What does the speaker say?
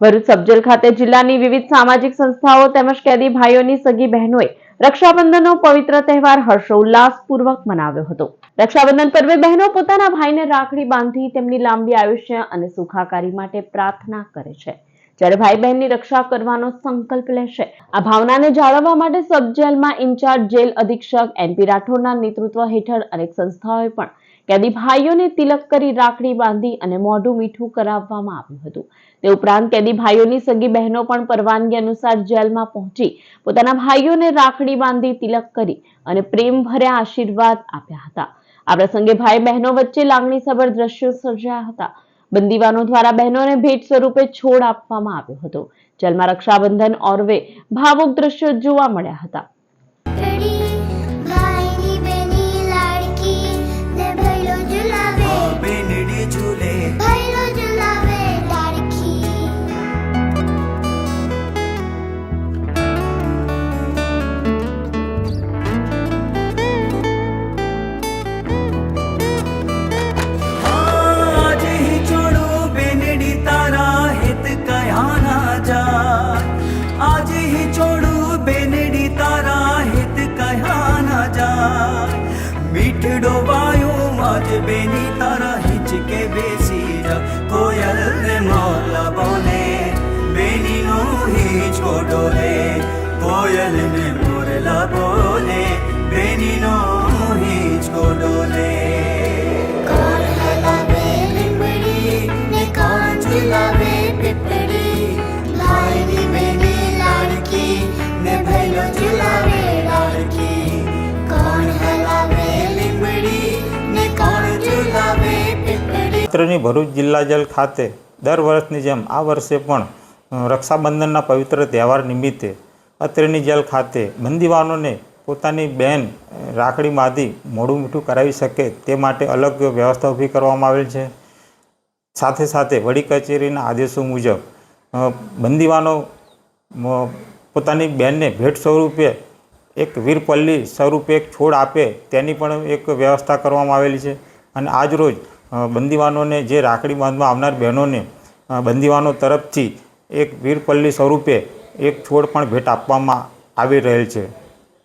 Bharuch sub jail ખાતે જિલ્લાની વિવિધ સામાજિક સંસ્થાઓ તેમજ કેદી ભાઈઓની સગી બહેનોએ રક્ષાબંધનનો પવિત્ર તહેવાર હર્ષોલ્લાસપૂર્વક મનાવ્યો હતો. રક્ષાબંધન પર્વે બહેનો પોતાના ભાઈને રાખડી બાંધી તેમની લાંબી આયુષ્ય અને સુખાકારી માટે પ્રાર્થના કરે છે. જ્યારે ભાઈ બહેનની રક્ષા કરવાનો સંકલ્પ લેશે, આ ભાવનાને જાળવવા માટે સબજેલમાં ઇન્ચાર્જ જેલ અધિક્ષક એનપી રાઠોડના નેતૃત્વ હેઠળ અનેક સંસ્થાઓએ પણ કેદી ભાઈઓને તિલક કરી રાખડી બાંધી અને મોઢું મીઠું કરાવવામાં આવ્યું હતું. તે ઉપરાંત કેદી ભાઈઓની સગી બહેનો પણ પરવાનગી અનુસાર જેલમાં પહોંચી પોતાના ભાઈઓને રાખડી બાંધી તિલક કરી અને પ્રેમ ભર્યા આશીર્વાદ આપ્યા હતા. આ પ્રસંગે ભાઈ બહેનો વચ્ચે લાગણીસભર દ્રશ્યો સર્જાયા હતા. બંદીવાનો દ્વારા બહેનોને ભેટ સ્વરૂપે છોડ આપવામાં આવ્યો હતો. જેલમાં રક્ષાબંધન ઓર્વે ભાવુક દ્રશ્યો જોવા મળ્યા હતા. છોડું બેનડી તારા હિત કહ્યા ના જાય મીઠડો વાયો માજ બેની તારા હિચકે બેસી જા કોયલ ને મોલા બોને બેની નો હિચકો ડોલે કોયલ ને મોરલા બોને મિત્રની ભરૂચ જિલ્લા જેલ ખાતે દર વર્ષની જેમ આ વર્ષે પણ રક્ષાબંધનના પવિત્ર તહેવાર નિમિત્તે અત્રેની જેલ ખાતે બંદીવાનોને પોતાની બેન રાખડી બાંધી મોઢું મીઠું કરાવી શકે તે માટે અલગ વ્યવસ્થા ઊભી કરવામાં આવેલ છે. સાથે સાથે વડી કચેરીના આદેશો મુજબ બંદીવાનો પોતાની બહેનને ભેટ સ્વરૂપે એક વીરપલ્લી સ્વરૂપે એક છોડ આપે તેની પણ એક વ્યવસ્થા કરવામાં આવેલી છે. અને આજરોજ બંદીવાનોને, જે રાખડી બાંધવા આવનાર બહેનોને બંદીવાનો તરફથી એક વીરપલ્લી સ્વરૂપે એક છોડ પણ ભેટ આપવામાં આવી રહેલ છે.